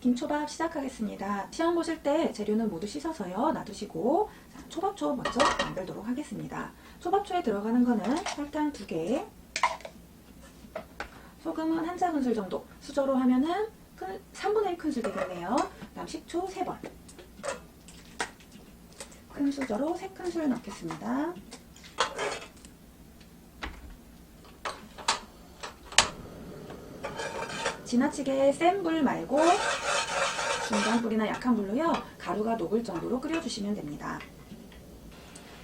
김초밥 시작하겠습니다. 시험 보실 때 재료는 모두 씻어서요 놔두시고 자, 초밥초 먼저 만들도록 하겠습니다. 초밥초에 들어가는 거는 설탕 2개, 소금은 한 작은술 정도, 수저로 하면은 큰, 3분의 1 큰술 되겠네요. 그다음 식초 3번, 큰 수저로 3큰술 넣겠습니다. 지나치게 센 불 말고 중간 불이나 약한 불로요 가루가 녹을 정도로 끓여주시면 됩니다.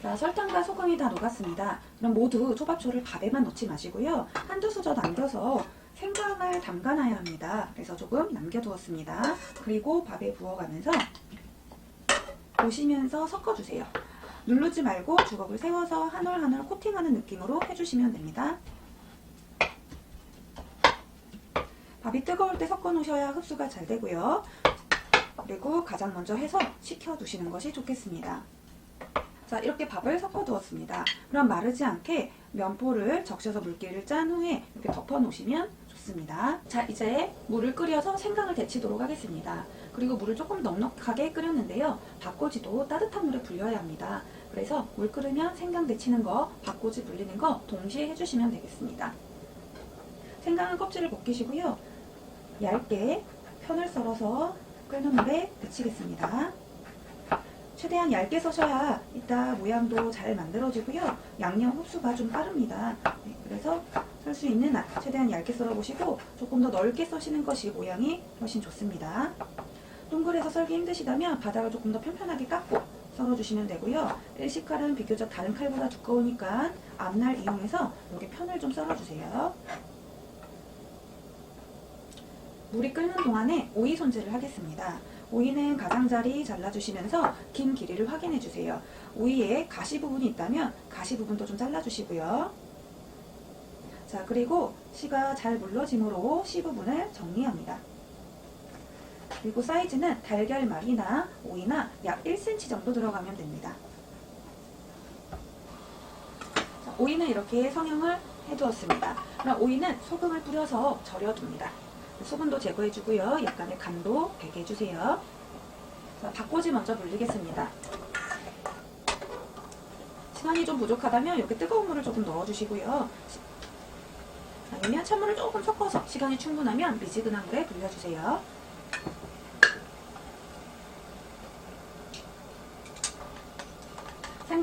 자, 설탕과 소금이 다 녹았습니다. 그럼 모두 초밥초를 밥에만 넣지 마시고요. 한두 수저 남겨서 생강을 담가놔야 합니다. 그래서 조금 남겨두었습니다. 그리고 밥에 부어가면서 보시면서 섞어주세요. 누르지 말고 주걱을 세워서 한 올 한 올 코팅하는 느낌으로 해주시면 됩니다. 밥이 뜨거울 때 섞어 놓으셔야 흡수가 잘 되고요. 그리고 가장 먼저 해서 식혀 두시는 것이 좋겠습니다. 자, 이렇게 밥을 섞어 두었습니다. 그럼 마르지 않게 면포를 적셔서 물기를 짠 후에 이렇게 덮어 놓으시면 좋습니다. 자, 이제 물을 끓여서 생강을 데치도록 하겠습니다. 그리고 물을 조금 넉넉하게 끓였는데요. 밥꼬지도 따뜻한 물에 불려야 합니다. 그래서 물 끓으면 생강 데치는 거, 밥꼬지 불리는 거 동시에 해주시면 되겠습니다. 생강은 껍질을 벗기시고요. 얇게 편을 썰어서 끓는 물에 데치겠습니다. 최대한 얇게 써셔야 이따 모양도 잘 만들어지고요. 양념 흡수가 좀 빠릅니다. 네, 그래서 썰 수 있는 한 최대한 얇게 썰어보시고 조금 더 넓게 써시는 것이 모양이 훨씬 좋습니다. 동글에서 썰기 힘드시다면 바닥을 조금 더 편편하게 깎고 썰어주시면 되고요. 일식칼은 비교적 다른 칼보다 두꺼우니까 앞날 이용해서 이렇게 편을 좀 썰어주세요. 물이 끓는 동안에 오이 손질을 하겠습니다. 오이는 가장자리 잘라주시면서 긴 길이를 확인해 주세요. 오이에 가시 부분이 있다면 가시 부분도 좀 잘라주시고요. 자, 그리고 씨가 잘 물러짐으로 씨 부분을 정리합니다. 그리고 사이즈는 달걀말이나 오이나 약 1cm 정도 들어가면 됩니다. 자, 오이는 이렇게 성형을 해두었습니다. 오이는 소금을 뿌려서 절여줍니다. 수분도 제거해주고요. 약간의 간도 배게 해주세요. 자, 밥꼬지 먼저 물리겠습니다. 시간이 좀 부족하다면 이렇게 뜨거운 물을 조금 넣어주시고요. 시- 아니면 찬물을 조금 섞어서 시간이 충분하면 미지근한 물에 불려주세요.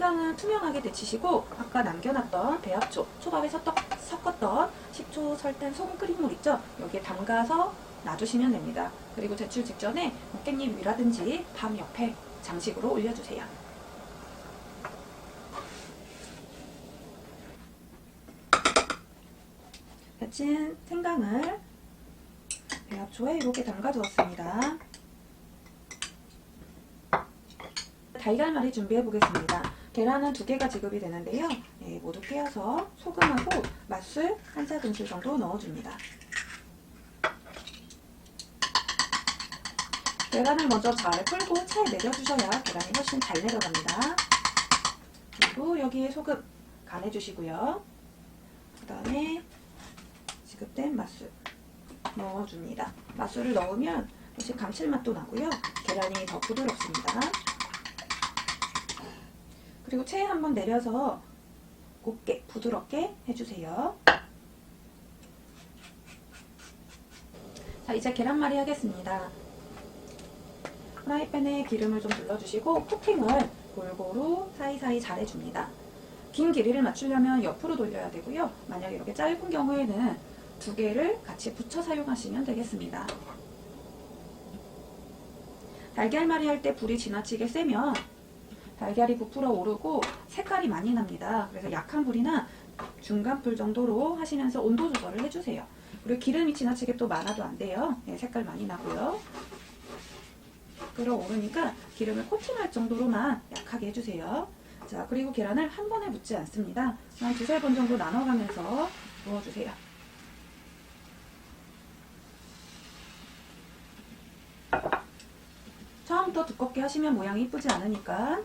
생강은 투명하게 데치시고 아까 남겨놨던 배합초, 초밥에 섞- 섞었던 식초, 설탕, 소금 끓인 물 있죠? 여기에 담가서 놔두시면 됩니다. 그리고 제출 직전에 깻잎 위라든지 밤 옆에 장식으로 올려주세요. 데친 생강을 배합초에 이렇게 담가두었습니다. 달걀말이 준비해 보겠습니다. 계란은 두 개가 지급이 되는데요. 예, 모두 깨어서 소금하고 맛술 한 작은술 정도 넣어줍니다. 계란을 먼저 잘 풀고 차에 내려주셔야 계란이 훨씬 잘 내려갑니다. 그리고 여기에 소금 간해주시고요. 그 다음에 지급된 맛술 넣어줍니다. 맛술을 넣으면 훨씬 감칠맛도 나고요. 계란이 더 부드럽습니다. 그리고 체에 한번 내려서 곱게 부드럽게 해주세요. 자 이제 계란말이 하겠습니다. 프라이팬에 기름을 좀 둘러주시고 코팅을 골고루 사이사이 잘 해줍니다. 긴 길이를 맞추려면 옆으로 돌려야 되고요. 만약에 이렇게 짧은 경우에는 두 개를 같이 붙여 사용하시면 되겠습니다. 달걀말이 할 때 불이 지나치게 세면 달걀이 부풀어 오르고 색깔이 많이 납니다. 그래서 약한 불이나 중간 불 정도로 하시면서 온도 조절을 해주세요. 그리고 기름이 지나치게 또 많아도 안 돼요. 네, 색깔 많이 나고요. 끓어오르니까 기름을 코팅할 정도로만 약하게 해주세요. 자, 그리고 계란을 한 번에 묻지 않습니다. 한 두세 번 정도 나눠가면서 부어주세요. 처음부터 두껍게 하시면 모양이 이쁘지 않으니까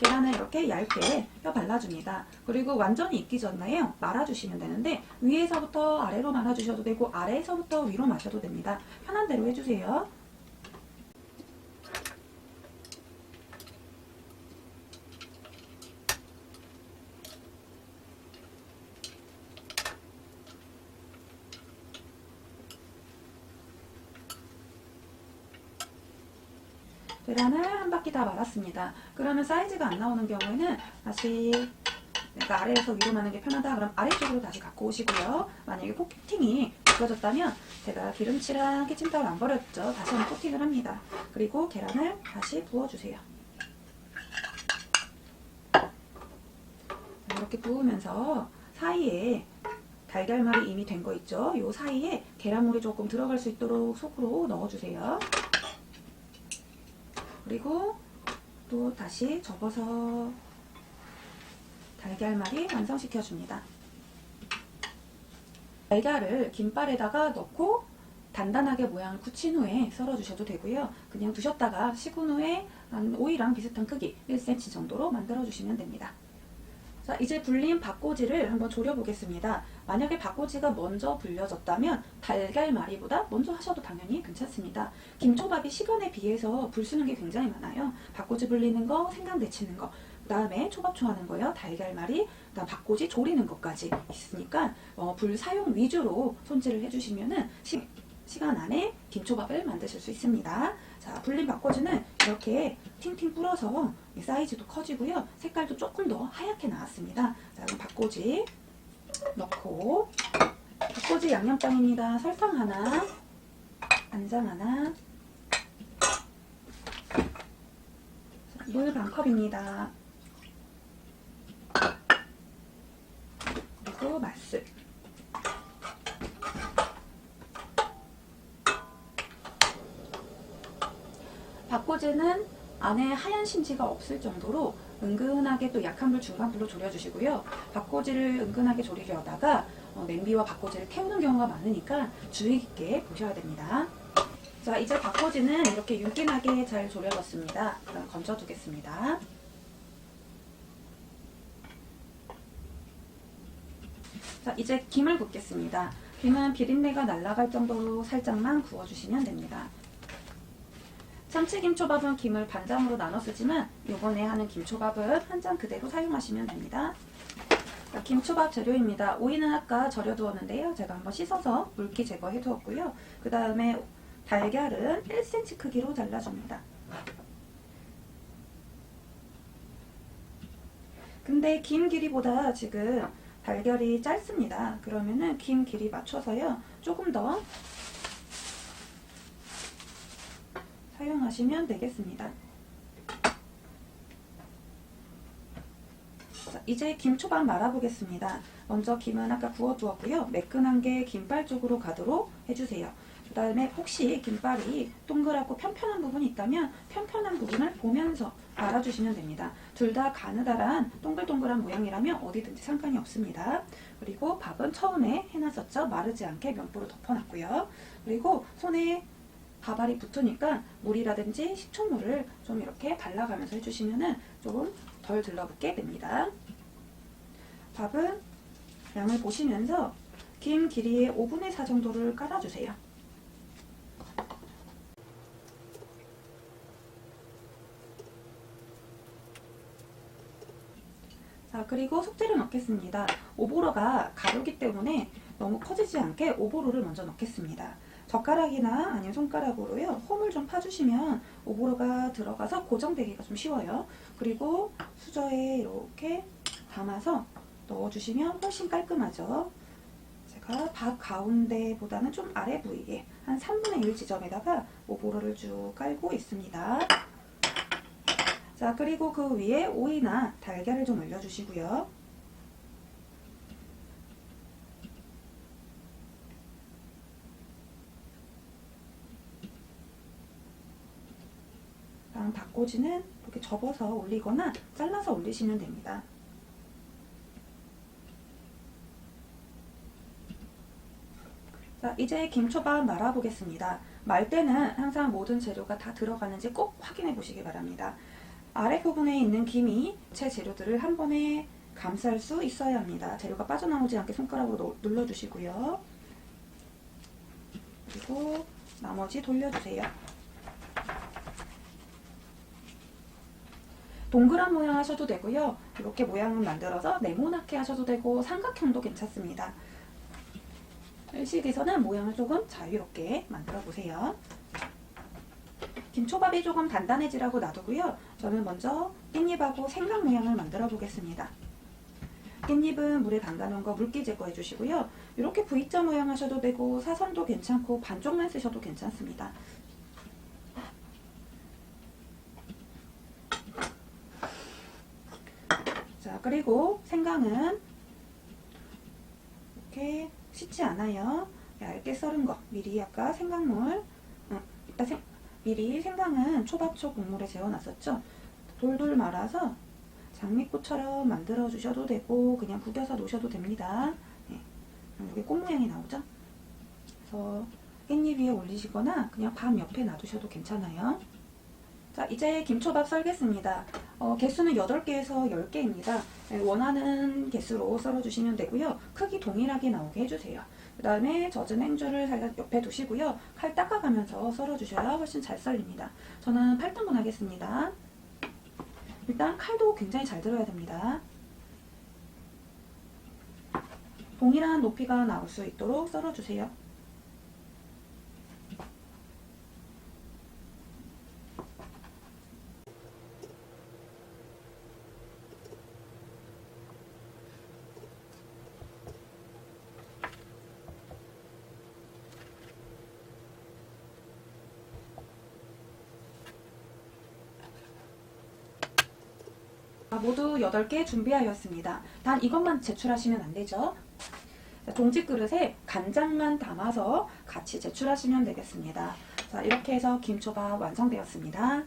계란을 이렇게 얇게 펴 발라줍니다. 그리고 완전히 익기 전에 말아주시면 되는데 위에서부터 아래로 말아주셔도 되고 아래에서부터 위로 마셔도 됩니다. 편한 대로 해주세요. 계란을 한 바퀴 다 말았습니다. 그러면 사이즈가 안 나오는 경우에는 다시 내가 아래에서 위로 마는 게 편하다 그럼 아래쪽으로 다시 갖고 오시고요. 만약에 코팅이 벗겨졌다면 제가 기름칠한 키친타올 안 버렸죠. 다시 한번 코팅을 합니다. 그리고 계란을 다시 부어주세요. 이렇게 부으면서 사이에 달걀말이 이미 된 거 있죠? 이 사이에 계란물이 조금 들어갈 수 있도록 속으로 넣어주세요. 그리고 또 다시 접어서 달걀말이 완성시켜줍니다. 달걀을 김발에다가 넣고 단단하게 모양을 굳힌 후에 썰어주셔도 되고요. 그냥 두셨다가 식은 후에 한 오이랑 비슷한 크기 1cm 정도로 만들어주시면 됩니다. 자, 이제 불린 밥꼬지를 한번 졸여보겠습니다. 만약에 밥꼬지가 먼저 불려졌다면 달걀말이보다 먼저 하셔도 당연히 괜찮습니다. 김초밥이 시간에 비해서 불 쓰는 게 굉장히 많아요. 밥꼬지 불리는 거, 생강 데치는 거, 그 다음에 초밥초 하는 거요, 달걀말이, 그다음 밥꼬지 조리는 것까지 있으니까 어, 불 사용 위주로 손질을 해주시면은 시, 시간 안에 김초밥을 만드실 수 있습니다. 자, 불린 밥꼬지는 이렇게 팅팅 불어서 이 사이즈도 커지고요. 색깔도 조금 더 하얗게 나왔습니다. 자, 그럼 밥꼬지 넣고 밥꼬지 양념장입니다. 설탕 하나, 간장 하나, 물 반 컵입니다. 그리고 맛술. 밥꼬지는 안에 하얀 심지가 없을 정도로 은근하게 또 약한 불, 중간 불로 졸여주시고요. 밥꼬지를 은근하게 졸이려다가 어, 냄비와 밥꼬지를 태우는 경우가 많으니까 주의 깊게 보셔야 됩니다. 자, 이제 밥꼬지는 이렇게 윤기나게 잘 졸여졌습니다. 그럼 건져두겠습니다. 자, 이제 김을 굽겠습니다. 김은 비린내가 날아갈 정도로 살짝만 구워주시면 됩니다. 참치김초밥은 김을 반장으로 나눠 쓰지만 이번에 하는 김초밥은 한 장 그대로 사용하시면 됩니다. 자, 김초밥 재료입니다. 오이는 아까 절여 두었는데요. 제가 한번 씻어서 물기 제거해 두었고요. 그 다음에 달걀은 1cm 크기로 잘라줍니다. 근데 김 길이보다 지금 달걀이 짧습니다. 그러면은 김 길이 맞춰서요. 조금 더 사용하시면 되겠습니다. 자, 이제 김초밥 말아보겠습니다. 먼저 김은 아까 구워두었고요. 매끈한 게 김발 쪽으로 가도록 해주세요. 그 다음에 혹시 김발이 동그랗고 편편한 부분이 있다면 편편한 부분을 보면서 말아주시면 됩니다. 둘 다 가느다란 동글동글한 모양이라면 어디든지 상관이 없습니다. 그리고 밥은 처음에 해놨었죠. 마르지 않게 면보로 덮어놨고요. 그리고 손에 밥알이 붙으니까 물이라든지 식초물을 좀 이렇게 발라가면서 해주시면은 좀 덜 들러붙게 됩니다. 밥은 양을 보시면서 김 길이의 5분의 4 정도를 깔아주세요. 자, 그리고 속재를 넣겠습니다. 오보로가 가루기 때문에 너무 커지지 않게 오보로를 먼저 넣겠습니다. 젓가락이나 아니면 손가락으로요 홈을 좀 파주시면 오보로가 들어가서 고정되기가 좀 쉬워요. 그리고 수저에 이렇게 담아서 넣어주시면 훨씬 깔끔하죠. 제가 밥 가운데보다는 좀 아래 부위에 한 3분의 1 지점에다가 오보로를 쭉 깔고 있습니다. 자 그리고 그 위에 오이나 달걀을 좀 올려주시고요. 다음 닭꼬지는 이렇게 접어서 올리거나 잘라서 올리시면 됩니다. 자, 이제 김초밥 말아보겠습니다. 말 때는 항상 모든 재료가 다 들어가는지 꼭 확인해 보시기 바랍니다. 아랫부분에 있는 김이 채 재료들을 한 번에 감쌀 수 있어야 합니다. 재료가 빠져나오지 않게 손가락으로 노- 눌러주시고요. 그리고 나머지 돌려주세요. 동그란 모양 하셔도 되고요. 이렇게 모양을 만들어서 네모나게 하셔도 되고 삼각형도 괜찮습니다. 일식에서는 모양을 조금 자유롭게 만들어 보세요. 김초밥이 조금 단단해지라고 놔두고요. 저는 먼저 깻잎하고 생강 모양을 만들어 보겠습니다. 깻잎은 물에 담가놓은 거 물기 제거해 주시고요. 이렇게 V자 모양 하셔도 되고 사선도 괜찮고 반쪽만 쓰셔도 괜찮습니다. 그리고 생강은 이렇게 씻지 않아요. 얇게 썰은 거 미리 아까 생강물 어, 이따 생, 미리 생강은 초밥초 국물에 재워놨었죠. 돌돌 말아서 장미꽃처럼 만들어 주셔도 되고 그냥 구겨서 놓으셔도 됩니다. 네. 여기 꽃 모양이 나오죠? 그래서 깻잎 위에 올리시거나 그냥 밥 옆에 놔두셔도 괜찮아요. 자, 이제 김초밥 썰겠습니다. 어, 개수는 8개에서 10개입니다. 원하는 개수로 썰어주시면 되고요. 크기 동일하게 나오게 해주세요. 그 다음에 젖은 행주를 살짝 옆에 두시고요. 칼 닦아가면서 썰어주셔야 훨씬 잘 썰립니다. 저는 8등분 하겠습니다. 일단 칼도 굉장히 잘 들어야 됩니다. 동일한 높이가 나올 수 있도록 썰어주세요. 모두 8개 준비하였습니다. 단 이것만 제출하시면 안 되죠. 자, 종지 그릇에 간장만 담아서 같이 제출하시면 되겠습니다. 자, 이렇게 해서 김초밥 완성되었습니다.